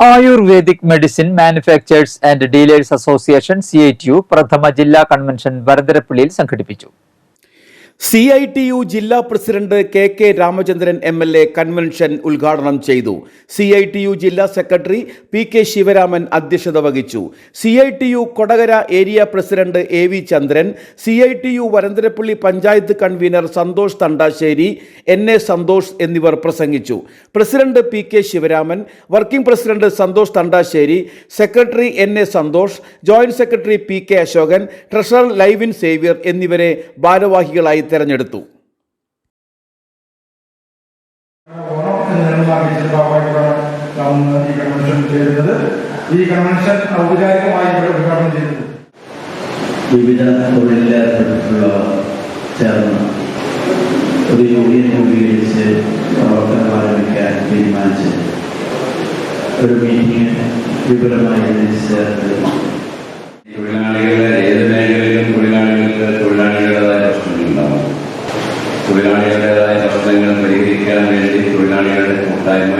Ayurvedic medicine manufacturers and dealers association C പ്രഥമ ജില്ലാ convention വരന്തരപ്പള്ളിയിൽ സംഘടിപ്പിച്ചു. സി ഐ ടി യു ജില്ലാ president K K Ramachandran M L A convention ഉദ്ഘാടനം ചെയ്തു. സി ഐ ടി യു ജില്ലാ സെക്രട്ടറി പി കെ ശിവരാമൻ അധ്യക്ഷത വഹിച്ചു. C I T U Kodakara area president A V Chandran C I T U Varantharappilly panchayat convener Santhosh Thandassery N A Santhosh എന്നിവർ പ്രസംഗിച്ചു. President P K Sivaraman working president Santhosh Thandassery secretary N A Santhosh joint secretary P K Ashokan treasurer Livin Xavier എന്നിവരെ ഭാരവാഹികളായി തെരഞ്ഞെടുത്തു. ഈ convention ഈ convention ഔപചാരികമായി ഇവിടെ ഉദ്ഘാടനം ചെയ്തത് വിവിധ തൊഴിലേർപ്പെട്ടിട്ടുള്ളവർ ചേർന്ന് ഒരു യൂണിയൻ രൂപീകരിച്ച് പ്രവർത്തനം ആരംഭിക്കാൻ തീരുമാനിച്ച് ഒരു മീറ്റിംഗ് വിപുലമായി ചേർത്ത് തൊഴിലാളികളുടേതായ പ്രശ്നങ്ങൾ പരിഹരിക്കാൻ വേണ്ടി തൊഴിലാളികളുടെ കൂട്ടായ്മ